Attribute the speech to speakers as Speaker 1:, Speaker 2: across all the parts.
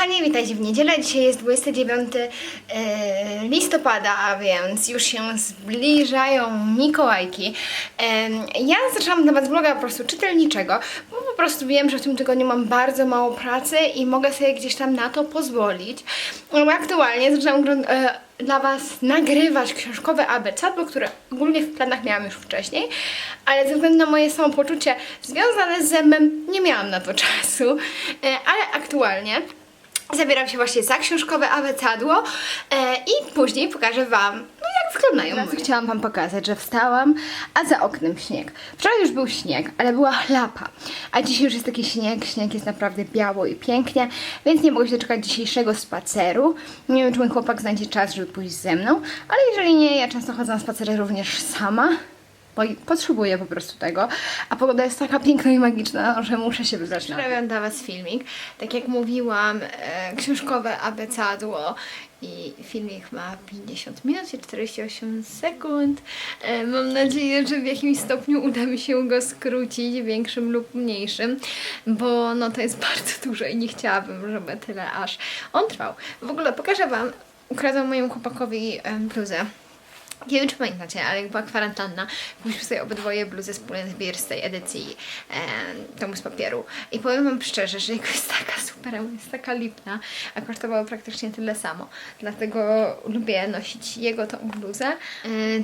Speaker 1: kochani, witajcie w niedzielę. Dzisiaj jest 29 e, listopada, a więc już się zbliżają Mikołajki. Em, ja zaczęłam Was vloga po prostu czytelniczego, bo po prostu wiem, że w tym tygodniu mam bardzo mało pracy i mogę sobie gdzieś tam na to pozwolić. No, aktualnie zaczęłam e, dla Was nagrywać książkowe abecadło, które ogólnie w planach miałam już wcześniej, ale ze względu na moje samopoczucie związane z zębem nie miałam na to czasu, e, ale aktualnie zabieram się właśnie za książkowe abecadło e, i później pokażę Wam, no jak wyglądają moje. Chciałam Wam pokazać, że wstałam, a za oknem śnieg. Wczoraj już był śnieg, ale była chlapa, a dzisiaj już jest taki śnieg, śnieg jest naprawdę biało i pięknie, więc nie mogę się doczekać dzisiejszego spaceru. Nie wiem, czy mój chłopak znajdzie czas, żeby pójść ze mną, ale jeżeli nie, ja często chodzę na spacery również sama potrzebuję po prostu tego, a pogoda jest taka piękna i magiczna, że muszę się wybrać na dla Was filmik. Tak jak mówiłam, e, książkowe abecadło i filmik ma 50 minut i 48 sekund. E, mam nadzieję, że w jakimś stopniu uda mi się go skrócić, większym lub mniejszym, bo no to jest bardzo dużo i nie chciałabym, żeby tyle aż on trwał. W ogóle pokażę Wam, ukradłam mojemu chłopakowi e, bluzę. Nie wiem, czy pamiętacie, ale jak była kwarantanna, kupiliśmy sobie obydwoje bluzy z Beer z tej edycji e, tomu z papieru. I powiem Wam szczerze, że jego jest taka super, jest taka lipna, a kosztowało praktycznie tyle samo. Dlatego lubię nosić jego tą bluzę. E,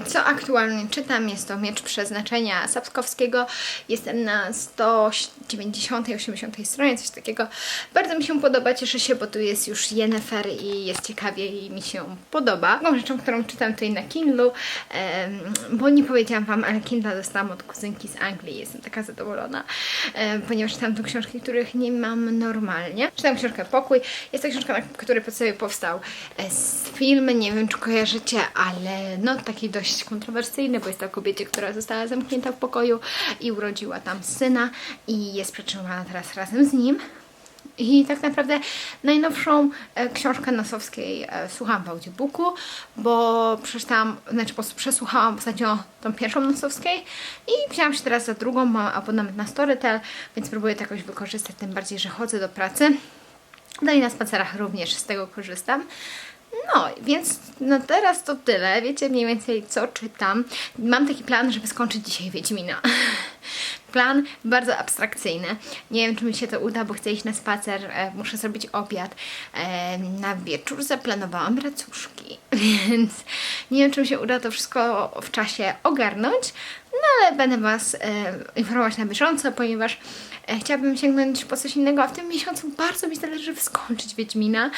Speaker 1: co aktualnie czytam, jest to Miecz Przeznaczenia Sapkowskiego. Jestem na 190-80 stronie, coś takiego. Bardzo mi się podoba, cieszę się, bo tu jest już Yennefer i jest ciekawie i mi się podoba. Drugą rzeczą, którą czytam tutaj na Kindle, bo nie powiedziałam Wam, ale Kindle dostałam od kuzynki z Anglii. Jestem taka zadowolona, ponieważ czytam tu książki, których nie mam normalnie. Czytam książkę Pokój. Jest to książka, na której podstawie powstał e, film. Nie wiem, czy kojarzycie, ale no taki dość kontrowersyjny, bo jest to o kobiecie, która została zamknięta w pokoju i urodziła tam syna i jest przetrzymywana teraz razem z nim. I tak naprawdę najnowszą e, książkę Nosowskiej e, słuchałam w audiobooku, bo przeczytałam, znaczy przesłuchałam ostatnio tą pierwszą Nosowskiej i wzięłam się teraz za drugą, mam abonament na Storytel, więc próbuję to jakoś wykorzystać, tym bardziej, że chodzę do pracy. No i na spacerach również z tego korzystam. No, więc no teraz to tyle. Wiecie mniej więcej co czytam. Mam taki plan, żeby skończyć dzisiaj Wiedźmina. Plan bardzo abstrakcyjny. Nie wiem, czy mi się to uda, bo chcę iść na spacer, e, muszę zrobić obiad. E, na wieczór zaplanowałam racuszki, więc nie wiem, czy mi się uda to wszystko w czasie ogarnąć, no ale będę Was e, informować na bieżąco, ponieważ chciałabym sięgnąć po coś innego, a w tym miesiącu bardzo mi zależy, skończyć Wiedźmina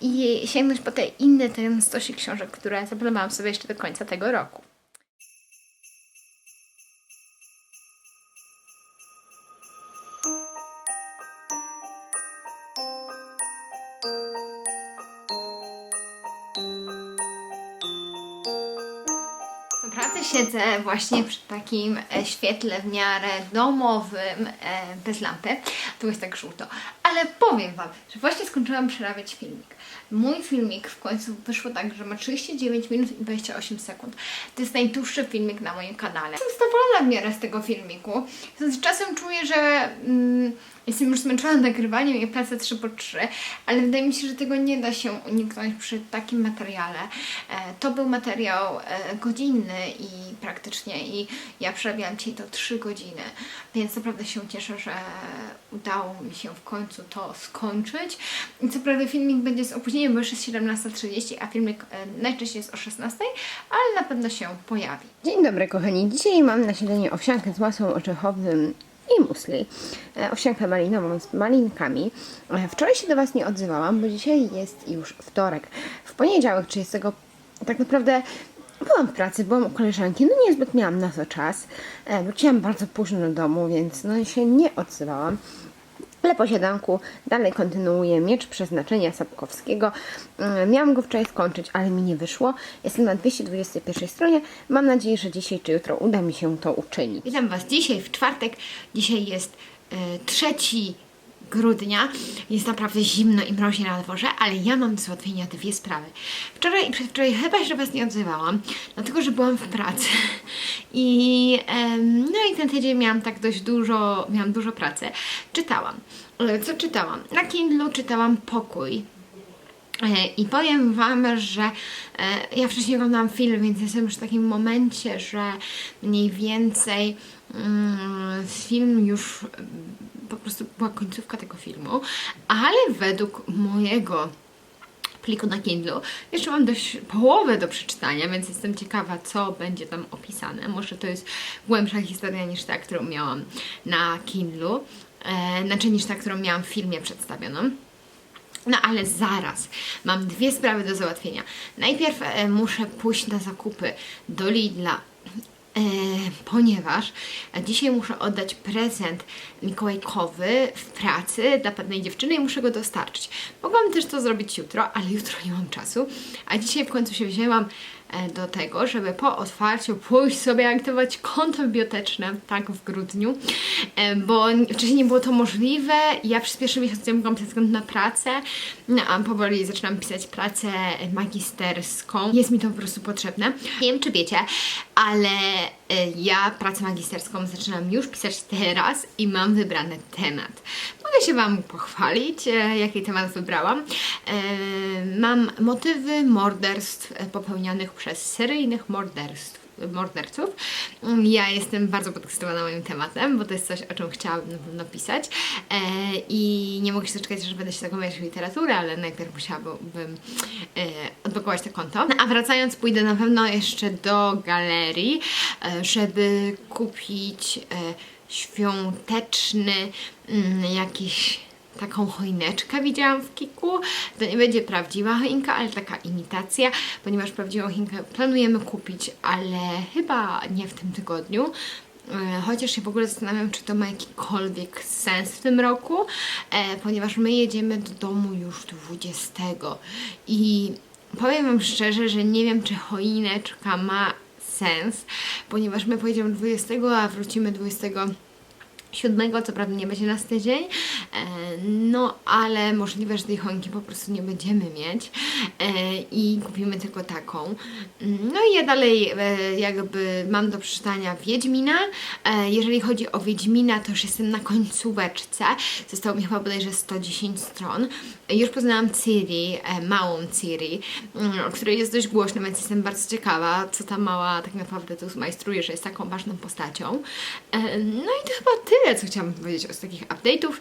Speaker 1: i sięgnąć po te inne ten stosik książek, które zaplanowałam sobie jeszcze do końca tego roku. Siedzę właśnie przy takim e, świetle w miarę domowym, e, bez lampy. Tu jest tak żółto. Ale powiem Wam, że właśnie skończyłam przerabiać filmik. Mój filmik w końcu wyszło tak, że ma 39 minut i 28 sekund. To jest najdłuższy filmik na moim kanale. Jestem zadowolona w miarę z tego filmiku. Z czasem czuję, że mm, jestem już zmęczona nagrywaniem i pracę 3 po 3 ale wydaje mi się, że tego nie da się uniknąć przy takim materiale. E, to był materiał e, godzinny i praktycznie i ja przerabiałam dzisiaj to 3 godziny, więc naprawdę się cieszę, że udało mi się w końcu to skończyć. Co prawda filmik będzie z opóźnieniem, bo już jest 17.30, a filmik e, najczęściej jest o 16.00, ale na pewno się pojawi. Dzień dobry kochani, dzisiaj mam na śniadanie owsiankę z masłem orzechowym i musli. E, Owsiankę malinową z malinkami. E, Wczoraj się do Was nie odzywałam, bo dzisiaj jest już wtorek. W poniedziałek 30 tak naprawdę byłam w pracy, byłam u koleżanki, no niezbyt miałam na to czas. Wróciłam bardzo późno do domu, więc no się nie odzywałam. Ale po siadanku dalej kontynuuję Miecz Przeznaczenia Sapkowskiego. Mm, Miałam go wczoraj skończyć, ale mi nie wyszło. Jestem na 221 stronie. Mam nadzieję, że dzisiaj czy jutro uda mi się to uczynić. Witam Was dzisiaj w czwartek. Dzisiaj jest e, trzeci grudnia. Jest naprawdę zimno i mroźnie na dworze, ale ja mam do załatwienia dwie sprawy. Wczoraj i przedwczoraj chyba się do Was nie odzywałam, dlatego że byłam w pracy. I no i ten tydzień miałam tak dość dużo, miałam dużo pracy. Czytałam. E, Co czytałam? Na Kindle czytałam Pokój. E, I powiem Wam, że e, ja wcześniej oglądałam film, więc jestem już w takim momencie, że mniej więcej mm, film już po prostu była końcówka tego filmu, ale według mojego pliku na Kindle. Jeszcze mam dość połowę do przeczytania, więc jestem ciekawa, co będzie tam opisane. Może to jest głębsza historia niż ta, którą miałam na Kindle, e, znaczy niż ta, którą miałam w filmie przedstawioną. No ale zaraz, mam dwie sprawy do załatwienia. Najpierw e, muszę pójść na zakupy do Lidla, ponieważ dzisiaj muszę oddać prezent mikołajkowy w pracy dla pewnej dziewczyny i muszę go dostarczyć. Mogłam też to zrobić jutro, ale jutro nie mam czasu, a dzisiaj w końcu się wzięłam e, do tego, żeby po otwarciu pójść sobie aktywować konto biblioteczne, tak w grudniu, e, bo wcześniej nie było to możliwe. Ja przez pierwszy miesiąc nie mogłam ze względu na pracę, no, a powoli zaczynam pisać pracę magisterską. Jest mi to po prostu potrzebne. Nie wiem, czy wiecie, ale e, ja pracę magisterską zaczynam już pisać teraz i mam wybrany temat. Mogę się Wam pochwalić, e, jaki temat wybrałam. E, Mam motywy morderstw popełnianych przez seryjnych morderstw morderców. Mm, Ja jestem bardzo podekscytowana moim tematem, bo to jest coś, o czym chciałabym na pewno pisać e, i nie mogę się doczekać, że będę się zagłębiać w literaturę, ale najpierw musiałabym e, odblokować to konto. A wracając, pójdę na pewno jeszcze do galerii, e, żeby kupić e, świąteczny mm, jakiś taką choineczkę widziałam w Kiku. To nie będzie prawdziwa choinka, ale taka imitacja, ponieważ prawdziwą choinkę planujemy kupić, ale chyba nie w tym tygodniu. E, Chociaż się w ogóle zastanawiam, czy to ma jakikolwiek sens w tym roku, e, ponieważ my jedziemy do domu już 20 i powiem Wam szczerze, że nie wiem, czy choineczka ma sens, ponieważ my pojedziemy 20, a wrócimy 20 siódmego, co prawda nie będzie nas tydzień, e, no ale możliwe, że tej choinki po prostu nie będziemy mieć e, i kupimy tylko taką. No i ja dalej e, jakby mam do przeczytania Wiedźmina. Jeżeli chodzi o Wiedźmina, to już jestem na końcóweczce. Zostało mi chyba bodajże 110 stron. Już poznałam Ciri, małą Ciri, mm, o której jest dość głośno, więc jestem bardzo ciekawa, co ta mała tak naprawdę tu zmajstruje, że jest taką ważną postacią. No i to chyba tyle, co chciałam powiedzieć z takich update'ów.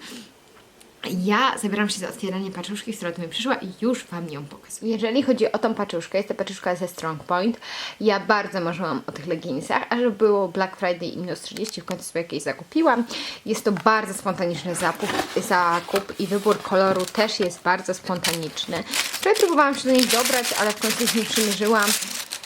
Speaker 1: Ja zabieram się za otwieranie paczuszki, która do mnie przyszła i już Wam ją pokazuję. Jeżeli chodzi o tą paczuszkę, jest to paczuszka ze Strong Point. Ja bardzo marzyłam o tych leginsach, a było Black Friday i minus 30, w końcu sobie jakieś zakupiłam. Jest to bardzo spontaniczny zakup, zakup i wybór koloru też jest bardzo spontaniczny. Wczoraj próbowałam się do nich dobrać, ale w końcu ich nie przymierzyłam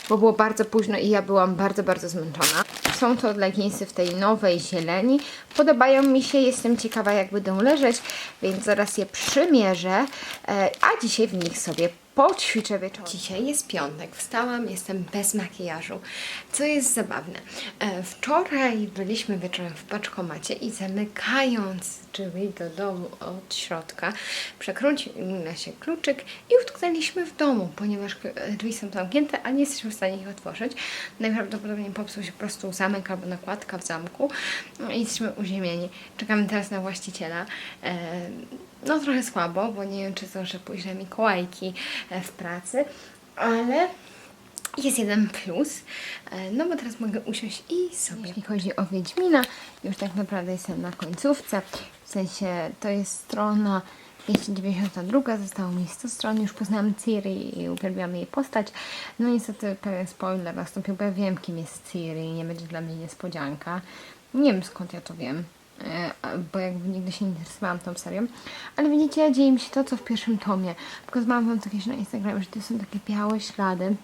Speaker 1: bo było bardzo późno i ja byłam bardzo, bardzo zmęczona. Są to leginsy w tej nowej zieleni. Podobają mi się, jestem ciekawa jak będą leżeć, więc zaraz je przymierzę, e, a dzisiaj w nich sobie poćwiczę wieczorem. Dzisiaj jest piątek, wstałam, jestem bez makijażu, co jest zabawne. E, Wczoraj byliśmy wieczorem w paczkomacie i zamykając drzwi do domu od środka, przekręcił się kluczyk i utknęliśmy w domu, ponieważ drzwi są zamknięte, a nie jesteśmy w stanie ich otworzyć. Najprawdopodobniej popsuł się po prostu zamek albo nakładka w zamku no i jesteśmy uziemieni. Czekamy teraz na właściciela. E, No trochę słabo, bo nie wiem czy zdążę pójść na Mikołajki e, w pracy, ale jest jeden plus, e, no bo teraz mogę usiąść i sobie. Jeśli chodzi o Wiedźmina, już tak naprawdę jestem na końcówce, w sensie to jest strona 292, zostało mi 100 stron, już poznałam Ciri i uwielbiam jej postać. No niestety pewien spoiler nastąpił, bo ja wiem kim jest Ciri, nie będzie dla mnie niespodzianka. Nie wiem skąd ja to wiem, bo jakby nigdy się nie interesowałam tą serią. Ale widzicie, dzieje mi się to, co w pierwszym tomie. Pokazywałam wam to kiedyś na Instagramie, że to są takie białe ślady.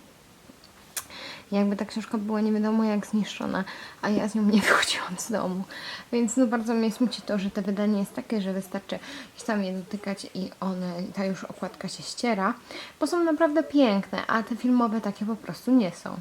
Speaker 1: Jakby ta książka była nie wiadomo jak zniszczona, a ja z nią nie wychodziłam z domu. Więc no bardzo mnie smuci to, że to wydanie jest takie, że wystarczy gdzieś tam je dotykać i one, ta już okładka się ściera, bo są naprawdę piękne, a te filmowe takie po prostu nie są.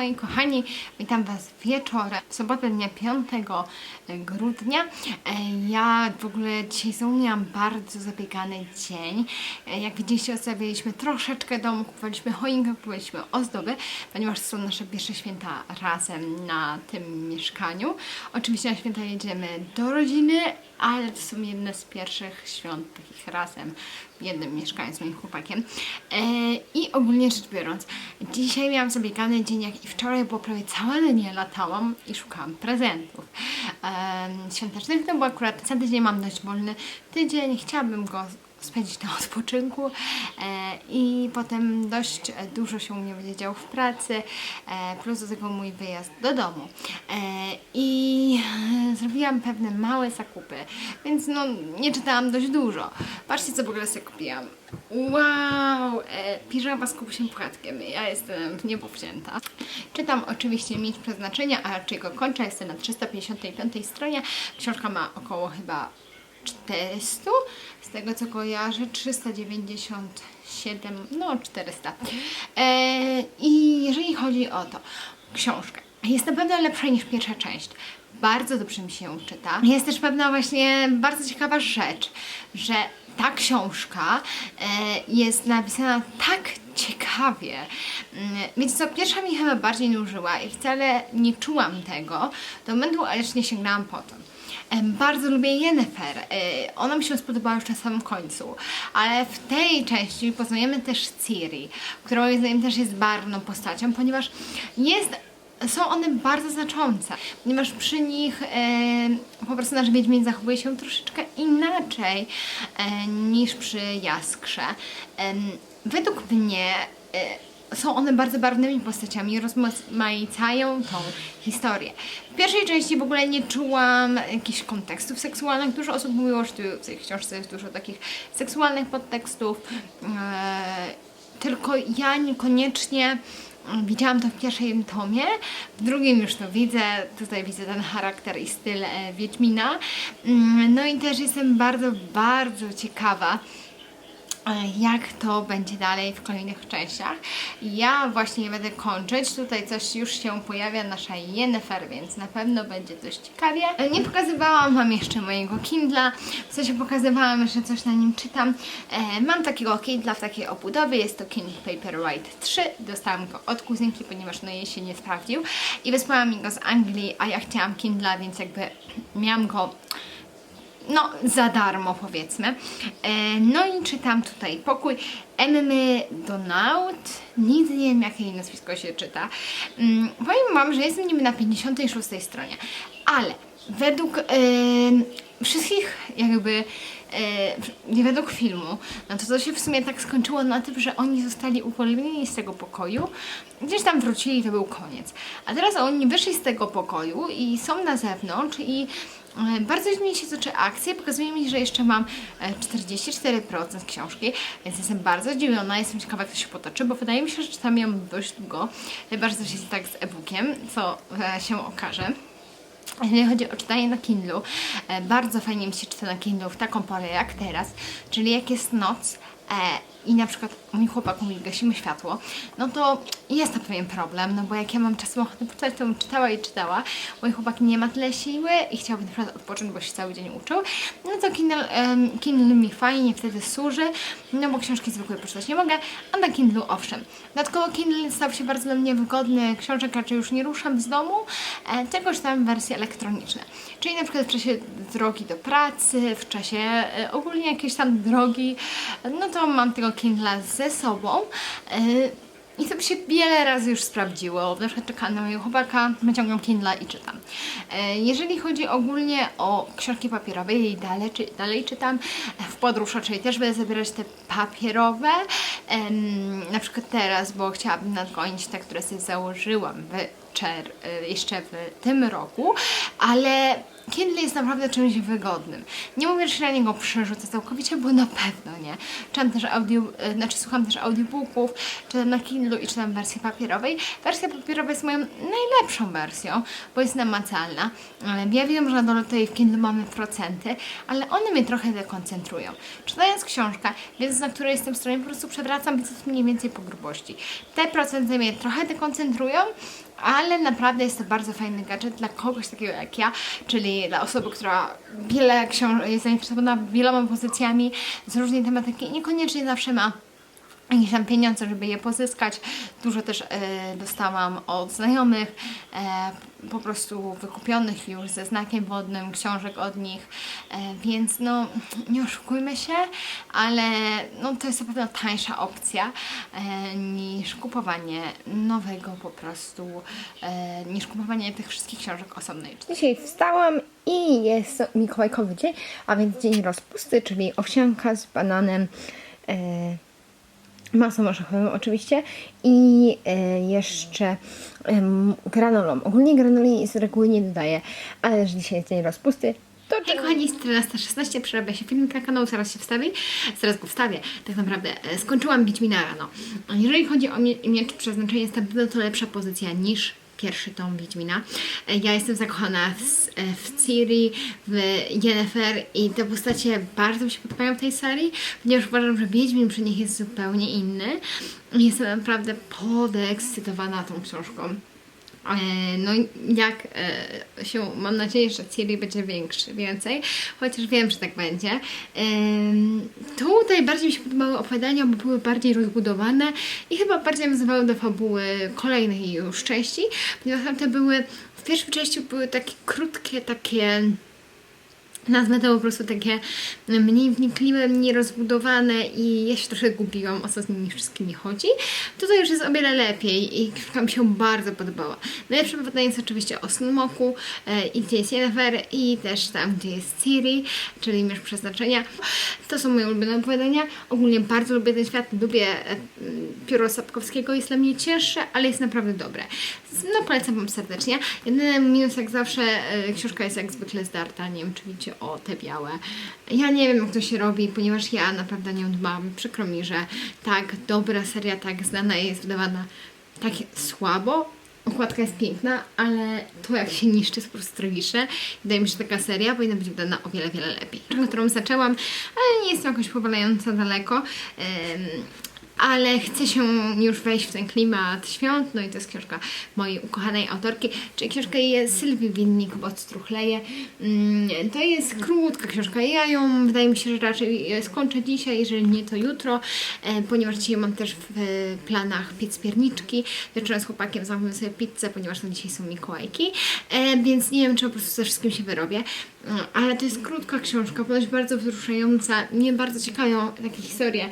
Speaker 1: Moi kochani, witam Was wieczorem, w sobotę dnia 5 grudnia. E, Ja w ogóle dzisiaj znowu bardzo zabiegany dzień. E, Jak widzieliście, odstawialiśmy troszeczkę domu, kupowaliśmy choinkę, kupowaliśmy ozdoby, ponieważ są nasze pierwsze święta razem na tym mieszkaniu. Oczywiście na święta jedziemy do rodziny, ale to są jedne z pierwszych świąt takich razem jednym mieszkaniu z moim chłopakiem. E, I ogólnie rzecz biorąc, dzisiaj miałam zabiegany dzień, jak i wczoraj, bo prawie całe dnie latałam i szukałam prezentów e, świątecznych. No bo akurat ten tydzień mam dość wolny tydzień, chciałabym go spędzić na odpoczynku e, i potem dość dużo się u mnie będzie działo w pracy, e, plus do tego mój wyjazd do domu. E, I zrobiłam pewne małe zakupy, więc no nie czytałam dość dużo. Patrzcie co w ogóle sobie kupiłam. Wow! E, piżama z kubusiem płatkiem. Ja jestem w niebo wzięta. Czytam oczywiście Mieć Przeznaczenia, a raczej go kończę. Jestem na 355 stronie. Książka ma około chyba 400, z tego co kojarzę, 397, no 400. E, I jeżeli chodzi o to, książka jest na pewno lepsza niż pierwsza część. Bardzo dobrze mi się ją czyta. Jest też pewna właśnie bardzo ciekawa rzecz, że ta książka e, jest napisana tak ciekawie. Mm, Więc co, pierwsza mi chyba bardziej nużyła i wcale nie czułam tego do momentu, aż nie sięgnęłam po to. Bardzo lubię Yennefer. E, Ona mi się spodobała już na samym końcu, ale w tej części poznajemy też Ciri, która moim zdaniem też jest barwną postacią, ponieważ jest są one bardzo znaczące, ponieważ przy nich e, po prostu nasz Wiedźmin zachowuje się troszeczkę inaczej e, niż przy Jaskrze. Em, według mnie e, są one bardzo barwnymi postaciami i rozmaicają tą historię. W pierwszej części w ogóle nie czułam jakichś kontekstów seksualnych. Dużo osób mówiło, że w tej książce jest dużo takich seksualnych podtekstów. E, tylko ja niekoniecznie widziałam to w pierwszym tomie, w drugim już to widzę, tutaj widzę ten charakter i styl e, Wiedźmina. Mm, No i też jestem bardzo, bardzo ciekawa, jak to będzie dalej w kolejnych częściach. Ja właśnie będę kończyć. Tutaj coś już się pojawia, nasza Yennefer, więc na pewno będzie dość ciekawie. E, Nie pokazywałam Wam jeszcze mojego Kindla. W sensie pokazywałam, że coś na nim czytam. E, Mam takiego Kindla w takiej obudowie. Jest to Kindle Paperwhite 3. Dostałam go od kuzynki, ponieważ no jej się nie sprawdził. I wysłała mi go z Anglii, a ja chciałam Kindla, więc jakby miałam go no, za darmo powiedzmy. E, no i czytam tutaj pokój Emmy Donaut. Nigdy nie wiem, jakie jej nazwisko się czyta. Mm, powiem Wam, że jestem niby na 56 stronie, ale według e, wszystkich jakby e, nie według filmu, no to to się w sumie tak skończyło na tym, że oni zostali uwolnieni z tego pokoju, gdzieś tam wrócili i to był koniec. A teraz oni wyszli z tego pokoju i są na zewnątrz i bardzo dziwnie się toczy akcja. Pokazuje mi, że jeszcze mam e, 44% książki, więc jestem bardzo zdziwiona. Jestem ciekawa, jak to się potoczy, bo wydaje mi się, że czytam ją dość długo. Chyba, że coś jest tak z e-bookiem, co e, się okaże. Jeżeli chodzi o czytanie na Kindlu, e, bardzo fajnie mi się czyta na Kindlu w taką porę jak teraz, czyli jak jest noc e, i na przykład mój chłopak mówi, gasimy światło, no to jest to pewien problem, no bo jak ja mam czasem ochotę poczytać, to bym czytała i czytała. Mój chłopak nie ma tyle siły i chciałby na przykład odpocząć, bo się cały dzień uczył, no to Kindle, em, Kindle mi fajnie wtedy służy, no bo książki zwykłe poczytać nie mogę, a na Kindlu owszem. Dodatkowo Kindle stał się bardzo dla mnie wygodny, książek raczej już nie ruszam z domu, e, tylko czytam wersje elektroniczne. Czyli na przykład w czasie drogi do pracy, w czasie e, ogólnie jakiejś tam drogi, no to mam tego Kindla ze sobą. E, i to by się wiele razy już sprawdziło. Na przykład czekam na mojego chłopaka, wyciągam Kindle i czytam. E, Jeżeli chodzi ogólnie o książki papierowe, jej dalej, czy, dalej czytam. W podróż raczej też będę zabierać te papierowe. Na przykład teraz, bo chciałabym nadgonić te, które sobie założyłam w e, jeszcze w tym roku, ale Kindle jest naprawdę czymś wygodnym. Nie mówię, że się na niego przerzucę całkowicie, bo na pewno nie. Czytam też audio, e, znaczy słucham też audiobooków, czytam na Kindle i czytam wersję papierowej. Wersja papierowa jest moją najlepszą wersją, bo jest namacalna. Ja wiem, że dole tutaj w Kindle mamy procenty, ale one mnie trochę dekoncentrują. Czytając książkę, wiedząc na której jestem stronie, po prostu przewracam mniej więcej po grubości. Te procenty mnie trochę dekoncentrują, ale naprawdę jest to bardzo fajny gadżet dla kogoś takiego jak ja, czyli dla osoby, która wiele książ- jest zainteresowana wieloma pozycjami z różnej tematyki i niekoniecznie zawsze ma jakieś tam pieniądze, żeby je pozyskać. Dużo też e, dostałam od znajomych, e, po prostu wykupionych już ze znakiem wodnym, książek od nich, e, więc no nie oszukujmy się, ale no, to jest na pewno tańsza opcja niż kupowanie nowego po prostu, niż kupowanie tych wszystkich książek osobnej. Dzisiaj wstałam i jest mikołajkowy dzień, a więc dzień rozpusty, czyli owsianka z bananem. Masą orzechową oczywiście i e, jeszcze granolą. Ogólnie granoli z reguły nie dodaję, ale że dzisiaj jest dzień rozpusty, to Hej kochani, jest 14.16, przerabia się filmik na kanał, zaraz się wstawi, zaraz go wstawię. Tak naprawdę e, skończyłam Wiedźmina rano. Jeżeli chodzi o mie- miecz na pewno to lepsza pozycja niż pierwszy tom Wiedźmina. E, Ja jestem zakochana w, e, w Ciri, w Yennefer i te postacie bardzo mi się podobają w tej serii, ponieważ uważam, że Wiedźmin przy nich jest zupełnie inny. Jestem naprawdę podekscytowana tą książką. E, No jak e, się, mam nadzieję, że Ciri będzie większy, więcej, chociaż wiem, że tak będzie. Em, Tutaj bardziej mi się podobały opowiadania, bo były bardziej rozbudowane i chyba bardziej nazywały do fabuły kolejnej już części, ponieważ tamte były, w pierwszej części były takie krótkie, takie nazwę to po prostu takie mniej wnikliwe, mniej rozbudowane i ja się trochę gubiłam o co z nimi wszystkimi chodzi. Tutaj już jest o wiele lepiej i książka mi się bardzo podobała. Najlepsze opowiadanie jest oczywiście o Smoku e, i gdzie jest Yennefer i też tam, gdzie jest Ciri, czyli Miecz Przeznaczenia. To są moje ulubione opowiadania. Ogólnie bardzo lubię ten świat, lubię e, Pióro Sapkowskiego, jest dla mnie cięższe, ale jest naprawdę dobre. No polecam Wam serdecznie. Jedyny minus jak zawsze, e, książka jest jak zwykle zdarta, nie wiem czy widzicie, o te białe. Ja nie wiem jak to się robi, ponieważ ja naprawdę nie dbam. Przykro mi, że tak dobra seria, tak znana jest wydawana tak słabo. Okładka jest piękna, ale to jak się niszczy jest po prostu tragiczne. Wydaje mi się, że taka seria powinna być wydana o wiele, wiele lepiej. Którą zaczęłam, ale nie jestem jakoś powalająca daleko. Ale chcę się już wejść w ten klimat świąt, no i to jest książka mojej ukochanej autorki, czyli książka jest Sylwii Winnik od Struchleje. Mm, To jest krótka książka, ja ją wydaje mi się, że raczej e, skończę dzisiaj, jeżeli nie to jutro, e, ponieważ dzisiaj mam też w e, planach piec pierniczki, wieczorem z chłopakiem zamówię sobie pizzę, ponieważ na dzisiaj są Mikołajki, więc nie wiem, czy po prostu ze wszystkim się wyrobię. Mm, Ale to jest krótka książka, ponoć bardzo wzruszająca. Mnie bardzo ciekawią takie historie.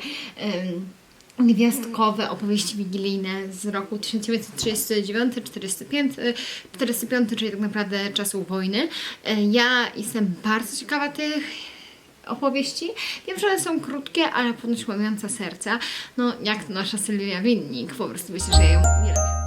Speaker 1: Gwiazdkowe opowieści wigilijne z roku 1939-45, 45, czyli tak naprawdę czasu wojny. E, Ja jestem bardzo ciekawa tych opowieści. Wiem, że one są krótkie, ale ponoć łamiące serca. No, jak to nasza Sylwia Winnik, po prostu myślę, że ja ją uwielbiam.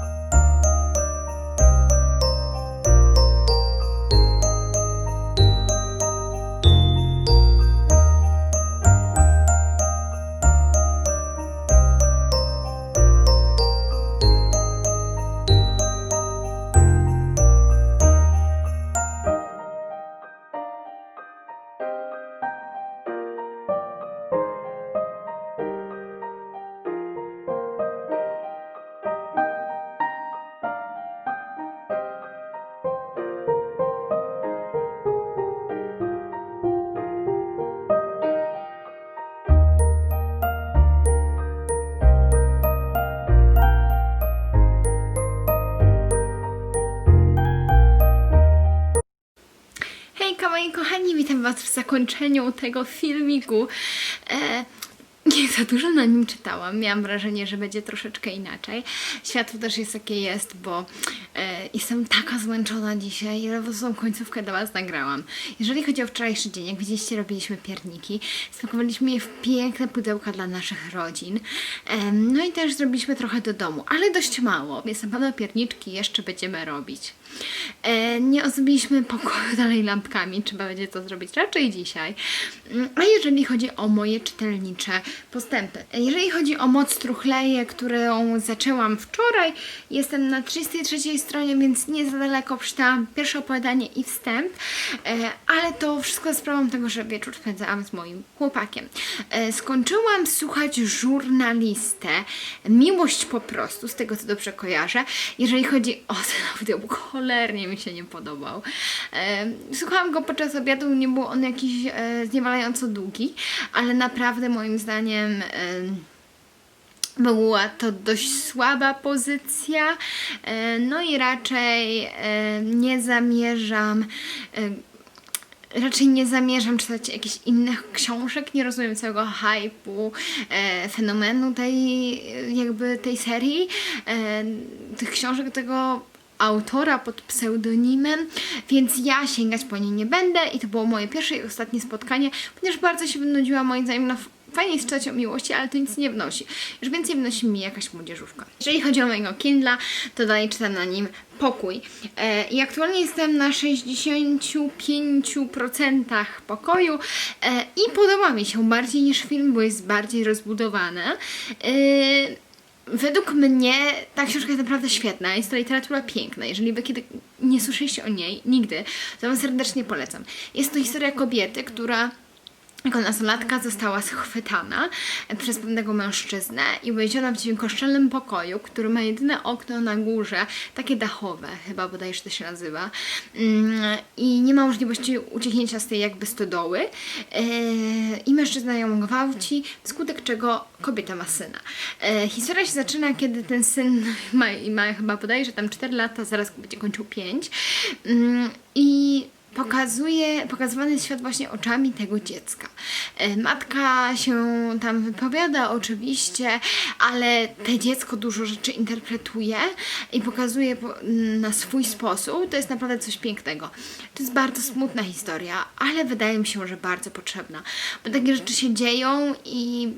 Speaker 1: Was w zakończeniu tego filmiku. E, nie za dużo na nim czytałam, miałam wrażenie, że będzie troszeczkę inaczej. Światło też jest jakie jest, bo e, jestem taka zmęczona dzisiaj, ledwo tą końcówkę do was nagrałam. Jeżeli chodzi o wczorajszy dzień, jak widzieliście robiliśmy pierniki, spakowaliśmy je w piękne pudełka dla naszych rodzin. Em, no i też zrobiliśmy trochę do domu, ale dość mało, więc na pewno pierniczki jeszcze będziemy robić. E, nie ozdobiliśmy pokoju dalej lampkami, trzeba będzie to zrobić raczej dzisiaj. Mm, A jeżeli chodzi o moje czytelnicze postępy, e, jeżeli chodzi o moc truchleje, którą zaczęłam wczoraj, jestem na 33 stronie, więc nie za daleko przeczytałam pierwsze opowiadanie i wstęp, e, ale to wszystko sprawą tego, że wieczór spędzałam z moim chłopakiem. Skończyłam słuchać żurnalistę Miłość po prostu, z tego co dobrze kojarzę. Jeżeli chodzi o ten audiobook, cholernie mi się nie podobał. Słuchałam go podczas obiadu, nie był on jakiś e, zniewalająco długi, ale naprawdę moim zdaniem... Była to dość słaba pozycja, e, no i raczej e, nie zamierzam. Raczej nie zamierzam czytać jakichś innych książek, nie rozumiem całego hype'u, e, fenomenu tej, jakby tej serii, e, tych książek tego autora pod pseudonimem, więc ja sięgać po nie nie będę i to było moje pierwsze i ostatnie spotkanie, ponieważ bardzo się wynudziła moim zdaniem no, Fajnie jest czytać o miłości, ale to nic nie wnosi. Już więcej wnosi mi jakaś młodzieżówka. Jeżeli chodzi o mojego Kindla, to dalej czytam na nim pokój. E, I aktualnie jestem na 65% pokoju e, i podoba mi się bardziej niż film, bo jest bardziej rozbudowane. E, Według mnie ta książka jest naprawdę świetna, jest to literatura piękna. Jeżeli wy kiedy nie słyszeliście o niej nigdy, to wam serdecznie polecam. Jest to historia kobiety, która jako nastolatka została schwytana przez pewnego mężczyznę i uwięziona w dziewięcioszczelnym pokoju, który ma jedyne okno na górze, takie dachowe, chyba bodajże to się nazywa, Mm, i nie ma możliwości ucieknięcia z tej jakby stodoły. Yy, I mężczyzna ją gwałci, wskutek czego kobieta ma syna. Yy, Historia się zaczyna, kiedy ten syn ma, ma chyba bodajże tam 4 lata, zaraz będzie kończył 5. I pokazuje, pokazywany jest świat właśnie oczami tego dziecka. E, Matka się tam wypowiada oczywiście, ale te dziecko dużo rzeczy interpretuje i pokazuje po- na swój sposób. To jest naprawdę coś pięknego. To jest bardzo smutna historia, ale wydaje mi się, że bardzo potrzebna, bo takie rzeczy się dzieją i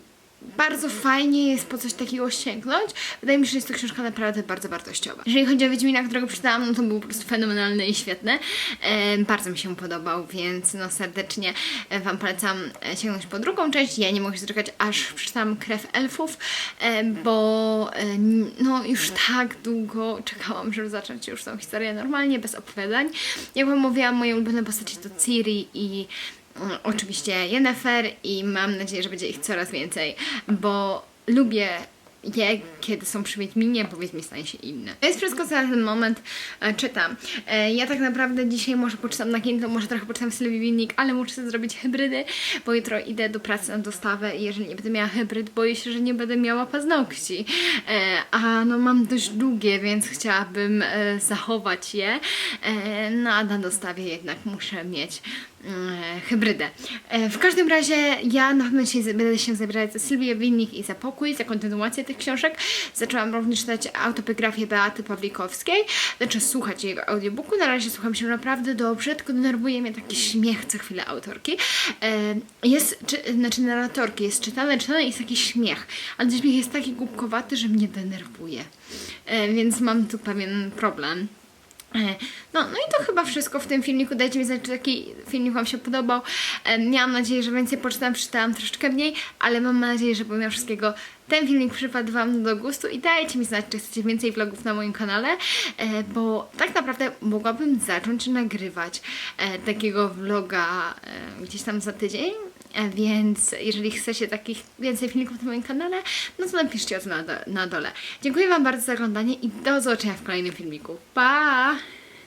Speaker 1: bardzo fajnie jest po coś takiego sięgnąć. Wydaje mi się, że jest to książka naprawdę bardzo wartościowa. Jeżeli chodzi o Wiedźmina, którego przeczytałam, no to był po prostu fenomenalny i świetny. E, bardzo mi się podobał, więc no serdecznie e, Wam polecam e, sięgnąć po drugą część. Ja nie mogę się doczekać, aż przeczytam Krew Elfów, e, bo e, no już tak długo czekałam, żeby zacząć już tą historię normalnie, bez opowiadań. Jak Wam mówiłam, moje ulubione postacie to Ciri i oczywiście Yennefer i mam nadzieję, że będzie ich coraz więcej, bo lubię je, kiedy są przy Wiedźminie, bo Wiedźmin stanie się inny. To jest wszystko, co na ten moment e, czytam. E, ja tak naprawdę dzisiaj może poczytam na Kindle, może trochę poczytam Sylwii Winnik, ale muszę zrobić hybrydy, bo jutro idę do pracy na dostawę i jeżeli nie będę miała hybryd, boję się, że nie będę miała paznokci. E, a no mam dość długie, więc chciałabym zachować je. No a na dostawie jednak muszę mieć hybrydę. E, w każdym razie ja na pewno z- będę się zabierać za Sylwię Winnik i za pokój, za kontynuację tych książek. Zaczęłam również czytać autobiografię Beaty Pawlikowskiej, znaczy słuchać jego audiobooku. Na razie słucham się naprawdę dobrze, tylko denerwuje mnie taki śmiech co chwilę autorki. E, jest, czy, znaczy narratorki, jest czytane, czytane i jest taki śmiech, ale ten śmiech jest taki głupkowaty, że mnie denerwuje. E, więc mam tu pewien problem. E, No, no i to chyba wszystko w tym filmiku. Dajcie mi znać, czy taki filmik Wam się podobał. E, Miałam nadzieję, że więcej poczytałam, przeczytałam troszeczkę mniej, ale mam nadzieję, że pomimo wszystkiego ten filmik przypadł Wam do gustu i dajcie mi znać, czy chcecie więcej vlogów na moim kanale, e, bo tak naprawdę mogłabym zacząć nagrywać takiego vloga gdzieś tam za tydzień, Więc jeżeli chcecie takich więcej filmików na moim kanale, no to napiszcie o to na, do, na dole. Dziękuję Wam bardzo za oglądanie i do zobaczenia w kolejnym filmiku. Pa!